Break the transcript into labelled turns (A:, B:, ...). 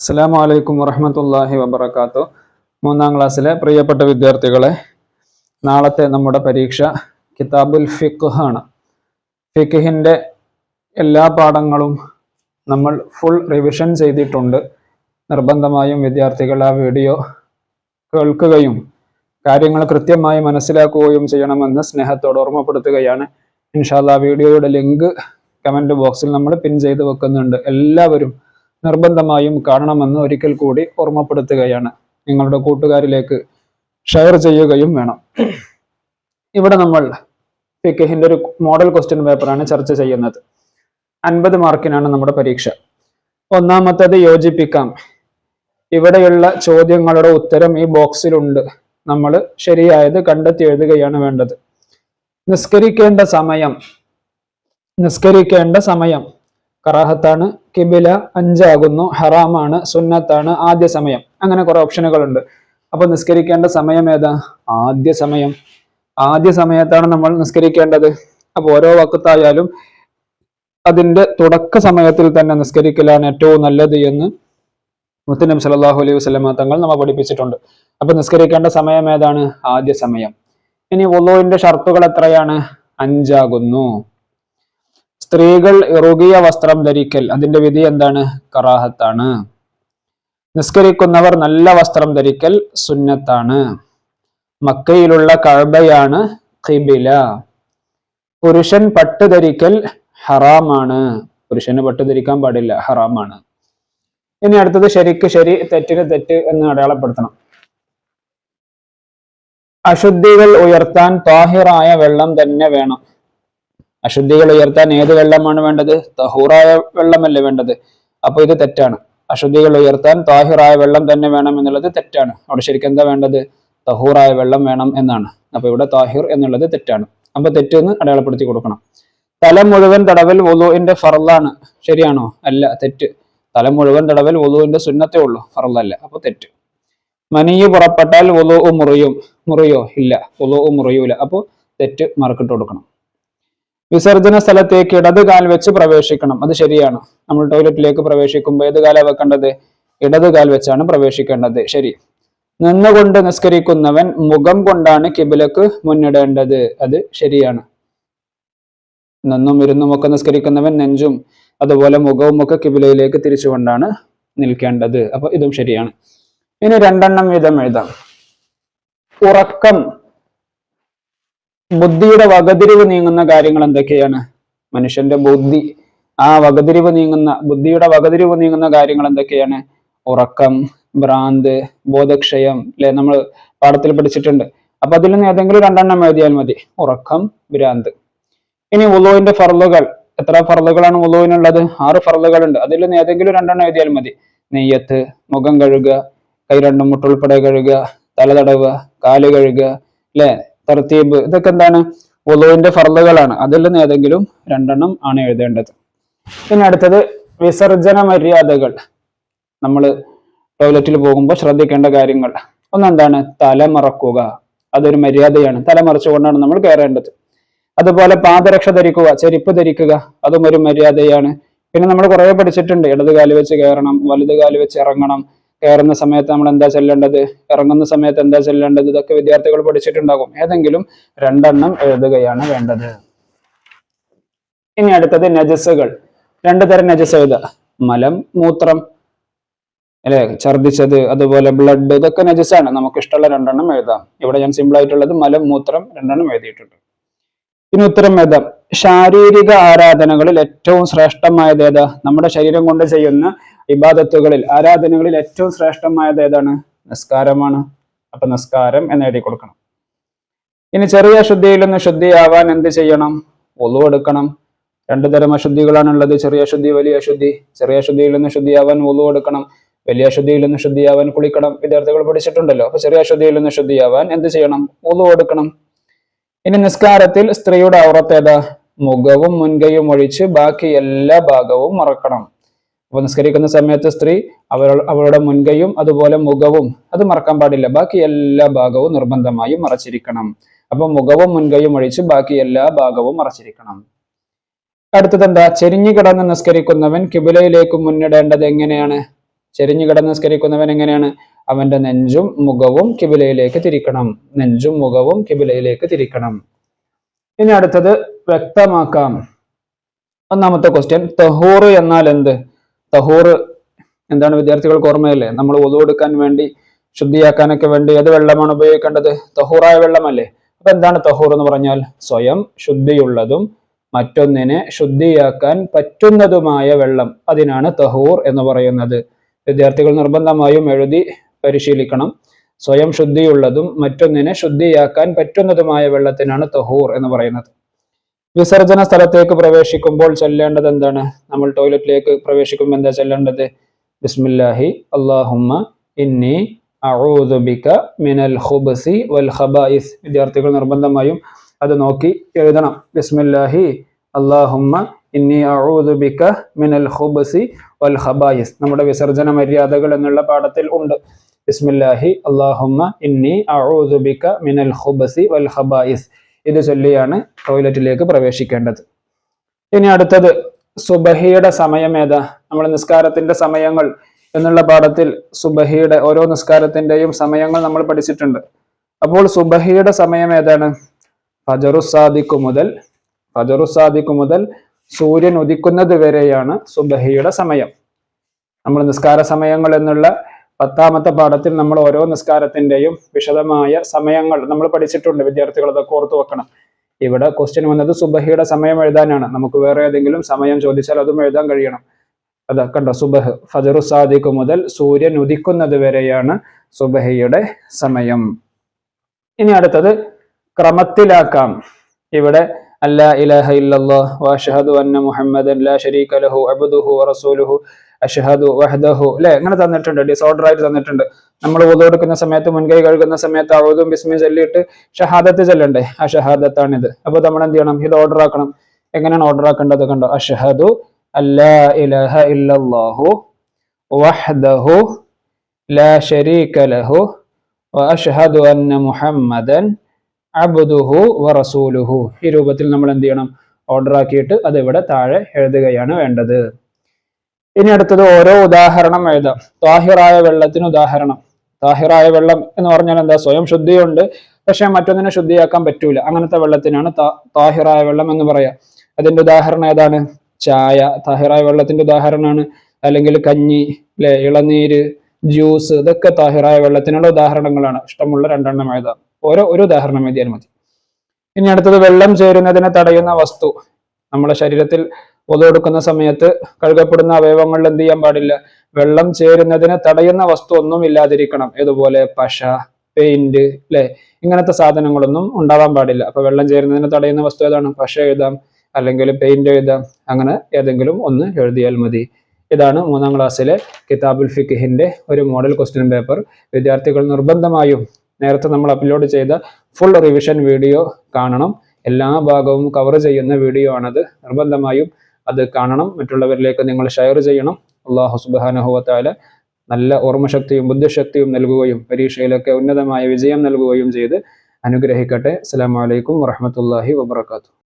A: അസ്സാം വലൈക്കും വറഹമത്തല്ലാഹി വബർക്കാത്തു മൂന്നാം ക്ലാസ്സിലെ പ്രിയപ്പെട്ട വിദ്യാർത്ഥികളെ നാളത്തെ നമ്മുടെ പരീക്ഷ കിതാബുൽ ഫിഖ് ആണ്. ഫിഖിന്റെ എല്ലാ പാഠങ്ങളും നമ്മൾ ഫുൾ റിവിഷൻ ചെയ്തിട്ടുണ്ട്. നിർബന്ധമായും വിദ്യാർത്ഥികൾ ആ വീഡിയോ കേൾക്കുകയും കാര്യങ്ങൾ കൃത്യമായി മനസ്സിലാക്കുകയും ചെയ്യണമെന്ന് സ്നേഹത്തോട് ഓർമ്മപ്പെടുത്തുകയാണ്. ഇൻഷാല്ല വീഡിയോയുടെ ലിങ്ക് കമന്റ് ബോക്സിൽ നമ്മൾ പിൻ ചെയ്ത് വെക്കുന്നുണ്ട്. എല്ലാവരും നിർബന്ധമായും കാണണമെന്ന് ഒരിക്കൽ കൂടി ഓർമ്മപ്പെടുത്തുകയാണ്. നിങ്ങളുടെ കൂട്ടുകാരിലേക്ക് ഷെയർ ചെയ്യുകയും വേണം. ഇവിടെ നമ്മൾ ഫിക്കഹിന്റെ ഒരു മോഡൽ ക്വസ്റ്റ്യൻ പേപ്പറാണ് ചർച്ച ചെയ്യുന്നത്. അൻപത് മാർക്കിനാണ് നമ്മുടെ പരീക്ഷ. ഒന്നാമത്തത് യോജിപ്പിക്കാം. ഇവിടെയുള്ള ചോദ്യങ്ങളുടെ ഉത്തരം ഈ ബോക്സിലുണ്ട്. നമ്മൾ ശരിയായത് കണ്ടെത്തി എഴുതുകയാണ് വേണ്ടത്. നിസ്കരിക്കേണ്ട സമയം. നിസ്കരിക്കേണ്ട സമയം. കറാഹത്താണ്. കിബില അഞ്ചാകുന്നു ഹറാമാണ് സുന്നത്താണ് ആദ്യ സമയം. അങ്ങനെ കുറെ ഓപ്ഷനുകളുണ്ട്. അപ്പൊ നിസ്കരിക്കേണ്ട സമയം ഏതാ? ആദ്യ സമയം. ആദ്യ സമയത്താണ് നമ്മൾ നിസ്കരിക്കേണ്ടത്. അപ്പൊ ഓരോ വക്കത്തായാലും അതിന്റെ തുടക്ക സമയത്തിൽ തന്നെ നിസ്കരിക്കലാണ് ഏറ്റവും നല്ലത് എന്ന് മുത്തനബി സലാഹു അലൈഹി വസ്ലമ തങ്ങൾ നമ്മൾ പഠിപ്പിച്ചിട്ടുണ്ട്. അപ്പൊ നിസ്കരിക്കേണ്ട സമയം ഏതാണ്? ആദ്യ സമയം. ഇനി വുളുവിന്റെ ഷർത്തുകൾ എത്രയാണ്? അഞ്ചാകുന്നു. സ്ത്രീകൾ ഇറുകിയ വസ്ത്രം ധരിക്കൽ. അതിന്റെ വിധി എന്താണ്? കറാഹത്താണ്. നിസ്കരിക്കുന്നവർ നല്ല വസ്ത്രം ധരിക്കൽ സുന്നത്താണ്. മക്കയിലുള്ള കഴബയാണ് ഖിബില. പുരുഷൻ പട്ട് ധരിക്കൽ ഹറാമാണ്. പുരുഷന് പട്ട് ധരിക്കാൻ പാടില്ല ഹറാമാണ്. ഇനി അടുത്തത് ശരിക്ക് ശരി തെറ്റിന് തെറ്റ് എന്ന് അടയാളപ്പെടുത്തണം. അശുദ്ധികൾ ഉയർത്താൻ താഹിറായ വെള്ളം തന്നെ വേണം. അശുദ്ധികൾ ഉയർത്താൻ ഏത് വെള്ളമാണ് വേണ്ടത്? തഹൂറായ വെള്ളമല്ലേ വേണ്ടത്? അപ്പോൾ ഇത് തെറ്റാണ്. അശുദ്ധികൾ ഉയർത്താൻ താഹിറായ വെള്ളം തന്നെ വേണം എന്നുള്ളത് തെറ്റാണ്. അവിടെ ശരിക്കും എന്താ വേണ്ടത്? തഹൂറായ വെള്ളം വേണം എന്നാണ്. അപ്പൊ ഇവിടെ താഹിർ എന്നുള്ളത് തെറ്റാണ്. അപ്പൊ തെറ്റെന്ന് അടയാളപ്പെടുത്തി കൊടുക്കണം. തല മുഴുവൻ തടവൽ വലുവിന്റെ ഫറലാണ് ശരിയാണോ? അല്ല തെറ്റ്. തല മുഴുവൻ തടവൽ വലുവിന്റെ സുന്നത്തേ ഉള്ളൂ. ഫറലല്ല അപ്പൊ തെറ്റ്. മനിയ് പുറപ്പെട്ടാൽ വുളു മുറിയും. മുറിയോ? ഇല്ല. വുളു മുറിയൂല. അപ്പൊ തെറ്റ് മാർക്കിട്ട് കൊടുക്കണം. വിസർജന സ്ഥലത്തേക്ക് ഇടത് കാൽ വെച്ച് പ്രവേശിക്കണം. അത് ശരിയാണ്. നമ്മൾ ടോയ്ലറ്റിലേക്ക് പ്രവേശിക്കുമ്പോൾ ഏത് കാല വെക്കേണ്ടത്? ഇടത് കാൽ വെച്ചാണ് പ്രവേശിക്കേണ്ടത്. ശരി. നിന്നുകൊണ്ട് നിസ്കരിക്കുന്നവൻ മുഖം കൊണ്ടാണ് കിബിലക്ക് മുന്നിടേണ്ടത്. അത് ശരിയാണ്. നിന്നും ഇരുന്നും ഒക്കെ നിസ്കരിക്കുന്നവൻ നെഞ്ചും അതുപോലെ മുഖവും ഒക്കെ കിബിലയിലേക്ക് തിരിച്ചുകൊണ്ടാണ് നിൽക്കേണ്ടത്. അപ്പൊ ഇതും ശരിയാണ്. ഇനി രണ്ടെണ്ണം വീതം എഴുതാം. ഉറക്കം ബുദ്ധിയുടെ വകതിരിവ് നീങ്ങുന്ന കാര്യങ്ങൾ എന്തൊക്കെയാണ്? മനുഷ്യന്റെ ബുദ്ധി ആ വകതിരിവ് നീങ്ങുന്ന ബുദ്ധിയുടെ വകതിരിവ് നീങ്ങുന്ന കാര്യങ്ങൾ എന്തൊക്കെയാണ്? ഉറക്കം ഭ്രാന്ത് ബോധക്ഷയം അല്ലെ നമ്മൾ പാഠത്തിൽ പഠിച്ചിട്ടുണ്ട്. അപ്പൊ അതിൽ നിന്ന് ഏതെങ്കിലും രണ്ടെണ്ണം എഴുതിയാൽ മതി. ഉറക്കം ഭ്രാന്ത്. ഇനി ഉലോവിന്റെ ഫർളുകൾ. എത്ര ഫർളുകളാണ് ഉലോവിനുള്ളത് ആറ് ഫർളുകൾ ഉണ്ട് അതിൽ നിന്ന് ഏതെങ്കിലും രണ്ടെണ്ണം എഴുതിയാൽ മതി. നെയ്യത്ത് മുഖം കഴുകുക കൈ രണ്ടും മുട്ടുൾപ്പെടെ കഴുകുക തല തടവുക കാൽ കഴുകുക അല്ലെ തർത്തീബ്. ഇതൊക്കെ എന്താണ്? ഒലുവിന്റെ ഫർദുകളാണ്. അതിൽ നിന്ന് ഏതെങ്കിലും രണ്ടെണ്ണം ആണ് എഴുതേണ്ടത്. പിന്നെ അടുത്തത് വിസർജന മര്യാദകൾ. നമ്മൾ ടോയ്ലറ്റിൽ പോകുമ്പോൾ ശ്രദ്ധിക്കേണ്ട കാര്യങ്ങൾ. ഒന്നെന്താണ്? തലമറക്കുക. അതൊരു മര്യാദയാണ്. തലമറച്ചുകൊണ്ടാണ് നമ്മൾ കയറേണ്ടത്. അതുപോലെ പാദരക്ഷ ധരിക്കുക ചെരുപ്പ് ധരിക്കുക അതും ഒരു മര്യാദയാണ്. പിന്നെ നമ്മൾ കുറെ പഠിച്ചിട്ടുണ്ട്. ഇടത് കാൽ വെച്ച് കയറണം വലത് കാൽ വെച്ച് ഇറങ്ങണം കയറുന്ന സമയത്ത് നമ്മൾ എന്താ ചെല്ലേണ്ടത്? ഇറങ്ങുന്ന സമയത്ത് എന്താ ചെല്ലേണ്ടത്? ഇതൊക്കെ വിദ്യാർത്ഥികൾ പഠിച്ചിട്ടുണ്ടാകും. ഏതെങ്കിലും രണ്ടെണ്ണം എഴുതുകയാണ് വേണ്ടത്. ഇനി അടുത്തത് നജസ്സുകൾ. രണ്ടു തരം നജസ് എഴുതുക. മലം മൂത്രം അല്ലെ? ഛർദിച്ചത് അതുപോലെ ബ്ലഡ് ഇതൊക്കെ നജസ്സാണ്. നമുക്ക് ഇഷ്ടമുള്ള രണ്ടെണ്ണം എഴുതാം. ഇവിടെ ഞാൻ സിമ്പിൾ ആയിട്ടുള്ളത് മലം മൂത്രം രണ്ടെണ്ണം എഴുതിയിട്ടുണ്ട്. ഇനി ഉത്തരം ഏതാ? ശാരീരിക ആരാധനകളിൽ ഏറ്റവും ശ്രേഷ്ഠമായത് ഏതാ? നമ്മുടെ ശരീരം കൊണ്ട് ചെയ്യുന്ന ഇബാദത്തുകളിൽ ആരാധനകളിൽ ഏറ്റവും ശ്രേഷ്ഠമായത് ഏതാണ്? നിസ്കാരമാണ്. അപ്പൊ നിസ്കാരം എന്ന് എഴുതി കൊടുക്കണം. ഇനി ചെറിയ അശുദ്ധിയിൽ നിന്ന് ശുദ്ധിയാവാൻ എന്ത് ചെയ്യണം? ഒളിവെടുക്കണം എടുക്കണം. രണ്ടു തരം അശുദ്ധികളാണുള്ളത്. ചെറിയ അശുദ്ധി വലിയ അശുദ്ധി. ചെറിയ അശുദ്ധിയിൽ നിന്ന് ശുദ്ധിയാവാൻ ഒളിവ് എടുക്കണം. വലിയ അശുദ്ധിയിൽ നിന്ന് ശുദ്ധിയാവാൻ കുളിക്കണം. വിദ്യാർത്ഥികൾ പഠിച്ചിട്ടുണ്ടല്ലോ. അപ്പൊ ചെറിയ അശുദ്ധിയിൽ നിന്ന് ശുദ്ധിയാവാൻ എന്ത് ചെയ്യണം? ഒളിവ് എടുക്കണം. ഇനി നിസ്കാരത്തിൽ സ്ത്രീയുടെ ഔറത്ത് മുഖവും മുൻകൈയും ഒഴിച്ച് ബാക്കി എല്ലാ ഭാഗവും മറക്കണം. അപ്പൊ നിസ്കരിക്കുന്ന സമയത്ത് സ്ത്രീ അവൾ അവളുടെ മുൻകൈയും അതുപോലെ മുഖവും അത് മറക്കാൻ പാടില്ല. ബാക്കി എല്ലാ ഭാഗവും നിർബന്ധമായും മറച്ചിരിക്കണം. അപ്പൊ മുഖവും മുൻകൈയും ഒഴിച്ച് ബാക്കി എല്ലാ ഭാഗവും മറച്ചിരിക്കണം. അടുത്തത് എന്താ? ചെരിഞ്ഞു കിടന്ന് നിസ്കരിക്കുന്നവൻ കിബിലയിലേക്ക് മുന്നിടേണ്ടത് എങ്ങനെയാണ്? ചെരിഞ്ഞു കിടന്ന് നിസ്കരിക്കുന്നവൻ എങ്ങനെയാണ്? അവന്റെ നെഞ്ചും മുഖവും കിബിലയിലേക്ക് തിരിക്കണം. നെഞ്ചും മുഖവും കിബിലയിലേക്ക് തിരിക്കണം. ഇനി അടുത്തത് വ്യക്തമാക്കാം. ഒന്നാമത്തെ ക്വസ്റ്റ്യൻ തഹൂർ എന്നാൽ എന്ത്? തഹൂർ എന്താണ് വിദ്യാർത്ഥികൾക്ക് ഓർമ്മയല്ലേ? നമ്മൾ ഒതു കൊടുക്കാൻ വേണ്ടി ശുദ്ധിയാക്കാനൊക്കെ വേണ്ടി ഏത് വെള്ളമാണ് ഉപയോഗിക്കേണ്ടത്? തഹൂറായ വെള്ളമല്ലേ? അപ്പൊ എന്താണ് തഹൂർ എന്ന് പറഞ്ഞാൽ? സ്വയം ശുദ്ധിയുള്ളതും മറ്റൊന്നിനെ ശുദ്ധിയാക്കാൻ പറ്റുന്നതുമായ വെള്ളം. അതിനാണ് തഹൂർ എന്ന് പറയുന്നത്. വിദ്യാർത്ഥികൾ നിർബന്ധമായും എഴുതി പരിശീലിക്കണം. സ്വയം ശുദ്ധിയുള്ളതും മറ്റൊന്നിനെ ശുദ്ധിയാക്കാൻ പറ്റുന്നതുമായ വെള്ളത്തിനാണ് തഹൂർ എന്ന് പറയുന്നത്. വിസർജന സ്ഥലത്തേക്ക് പ്രവേശിക്കുമ്പോൾ ചെല്ലേണ്ടത് എന്താണ്? നമ്മൾ ടോയ്ലറ്റിലേക്ക് പ്രവേശിക്കുമ്പോൾ എന്താ ചെല്ലേണ്ടത്? ബിസ്മില്ലാഹി അള്ളാഹുമ്മ ഇന്നി അഊദുബിക മിനൽ ഹുബസി വൽ ഖബായിസ്. വിദ്യാർത്ഥികൾ നിർബന്ധമായും അത് നോക്കി എഴുതണം. ബിസ്മില്ലാഹി അള്ളാഹുമ്മ ഇന്നി അഊദുബിക മിനൽ ഖുബ്സി വൽ ഖബായിസ്. നമ്മുടെ വിസർജന മര്യാദകൾ എന്നുള്ള പാഠത്തിൽ ഉണ്ട്. ബിസ്മില്ലാഹി അള്ളാഹുമ്മ ഇന്നി അഊദുബിക മിനൽ ഖുബ്സി വൽ ഖബായിസ്. ഇത് ചൊല്ലിയാണ് ടോയ്ലറ്റിലേക്ക് പ്രവേശിക്കേണ്ടത്. ഇനി അടുത്തത് സുബഹിയുടെ സമയം ഏതാ? നമ്മൾ നിസ്കാരത്തിന്റെ സമയങ്ങൾ എന്നുള്ള പാഠത്തിൽ സുബഹിയുടെ ഓരോ നിസ്കാരത്തിന്റെയും സമയങ്ങൾ നമ്മൾ പഠിച്ചിട്ടുണ്ട്. അപ്പോൾ സുബഹിയുടെ സമയം ഏതാണ്? ഫജറുസാദിക്കു മുതൽ ഫജറുസാദിക്കു മുതൽ സൂര്യൻ ഉദിക്കുന്നത് വരെയാണ് സുബഹിയുടെ സമയം. നമ്മൾ നിസ്കാര സമയങ്ങൾ എന്നുള്ള പത്താമത്തെ പാഠത്തിൽ നമ്മൾ ഓരോ നിസ്കാരത്തിന്റെയും വിശദമായ സമയങ്ങൾ നമ്മൾ പഠിച്ചിട്ടുണ്ട്. വിദ്യാർത്ഥികൾ അതൊക്കെ ഓർത്തു വെക്കണം. ഇവിടെ ക്വസ്റ്റ്യൻ വന്നത് സുബഹിയുടെ സമയം എഴുതാനാണ്. നമുക്ക് വേറെ ഏതെങ്കിലും സമയം ചോദിച്ചാൽ അതും എഴുതാൻ കഴിയണം. അതാ കണ്ടോ സുബഹ് ഫജറു സാദിഖ് മുതൽ സൂര്യൻ ഉദിക്കുന്നത് വരെയാണ് സുബഹിയുടെ സമയം. ഇനി അടുത്തത് ക്രമത്തിലാക്കാം. ഇവിടെ അല്ലാ ഇലാഹ ഇല്ലല്ലാഹ് വഅഷ്ഹദു അന്ന മുഹമ്മദൻ ലാ ശരീക ലഹു അബ്ദുഹു റസൂലുഹു അഷഹദു വഹ്ദഹു അല്ലെ അങ്ങനെ തന്നിട്ടുണ്ട്. ഡിസോർഡർ ആയിട്ട് തന്നിട്ടുണ്ട്. നമ്മൾ ഓതു എടുക്കുന്ന സമയത്ത് മുൻകൈ കഴുകുന്ന സമയത്ത് അവതും ബിസ്മി ചൊല്ലിയിട്ട് ഷഹാദത്ത് ചെല്ലണ്ടേ? ആ ഷഹാദത്താണ് അപ്പോൾ അപ്പൊ നമ്മൾ എന്ത് ചെയ്യണം? ഇത് ഓർഡർ ആക്കണം. എങ്ങനെയാണ് ഓർഡർ ആക്കേണ്ടത് കണ്ടോ? അഷഹദു അല്ലാ ഇലഹ ഇല്ലല്ലാഹു വഹ്ദഹു ലാ ശരീക ലഹു വഅഷ്ഹദു അന്ന മുഹമ്മദൻ അബ്ദുഹു വറസൂലുഹു ഈ രൂപത്തിൽ നമ്മൾ എന്ത് ചെയ്യണം? ഓർഡർ ആക്കിയിട്ട് അത് ഇവിടെ താഴെ എഴുതുകയാണ് വേണ്ടത്. ഇനി അടുത്തത് ഓരോ ഉദാഹരണം എഴുതാം. താഹിറായ വെള്ളത്തിന് ഉദാഹരണം. താഹിറായ വെള്ളം എന്ന് പറഞ്ഞാൽ എന്താ? സ്വയം ശുദ്ധിയുണ്ട്. പക്ഷെ മറ്റൊന്നിനെ ശുദ്ധിയാക്കാൻ പറ്റൂല. അങ്ങനത്തെ വെള്ളത്തിനാണ് താഹിറായ വെള്ളം എന്ന് പറയാം. അതിന്റെ ഉദാഹരണം ഏതാണ്? ചായ. താഹിറായ വെള്ളത്തിന്റെ ഉദാഹരണമാണ്. അല്ലെങ്കിൽ കഞ്ഞി അല്ലെ ഇളനീര് ജ്യൂസ് ഇതൊക്കെ താഹിറായ വെള്ളത്തിനുള്ള ഉദാഹരണങ്ങളാണ്. ഇഷ്ടമുള്ള രണ്ടെണ്ണം എഴുതാം. ഓരോ ഒരു ഉദാഹരണം എഴുതിയാൽ മതി. ഇനി അടുത്തത് വെള്ളം ചേരുന്നതിനെ തടയുന്ന വസ്തു. നമ്മുടെ ശരീരത്തിൽ ഒതുകൊടുക്കുന്ന സമയത്ത് കഴുകപ്പെടുന്ന അവയവങ്ങളിൽ എന്ത് ചെയ്യാൻ പാടില്ല? വെള്ളം ചേരുന്നതിനെ തടയുന്ന വസ്തു ഒന്നും ഇല്ലാതിരിക്കണം. ഇതുപോലെ പശ പെയിന്റ് അല്ലെ ഇങ്ങനത്തെ സാധനങ്ങളൊന്നും ഉണ്ടാവാൻ പാടില്ല. അപ്പൊ വെള്ളം ചേരുന്നതിനെ തടയുന്ന വസ്തു ഏതാണ്? പശ എഴുതാം അല്ലെങ്കിൽ പെയിന്റ് എഴുതാം അങ്ങനെ ഏതെങ്കിലും ഒന്ന് എഴുതിയാൽ മതി. ഇതാണ് മൂന്നാം ക്ലാസ്സിലെ കിതാബുൽ ഫിഖിന്റെ ഒരു മോഡൽ ക്വസ്റ്റ്യൻ പേപ്പർ വിദ്യാർത്ഥികൾ നിർബന്ധമായും നേരത്തെ നമ്മൾ അപ്ലോഡ് ചെയ്ത ഫുൾ റിവിഷൻ വീഡിയോ കാണണം. എല്ലാ ഭാഗവും കവർ ചെയ്യുന്ന വീഡിയോ ആണത്. നിർബന്ധമായും അത് കാണണം. മറ്റുള്ളവരിലേക്ക് നിങ്ങൾ ഷെയർ ചെയ്യണം. അള്ളാഹു സുബാനുഹുവത്താല നല്ല ഓർമ്മശക്തിയും ബുദ്ധിശക്തിയും നൽകുകയും പരീക്ഷയിലൊക്കെ ഉന്നതമായ വിജയം നൽകുകയും ചെയ്ത് അനുഗ്രഹിക്കട്ടെ. അസ്സാം വലൈക്കും വറഹമത്തല്ലാഹി വബർക്കാത്തു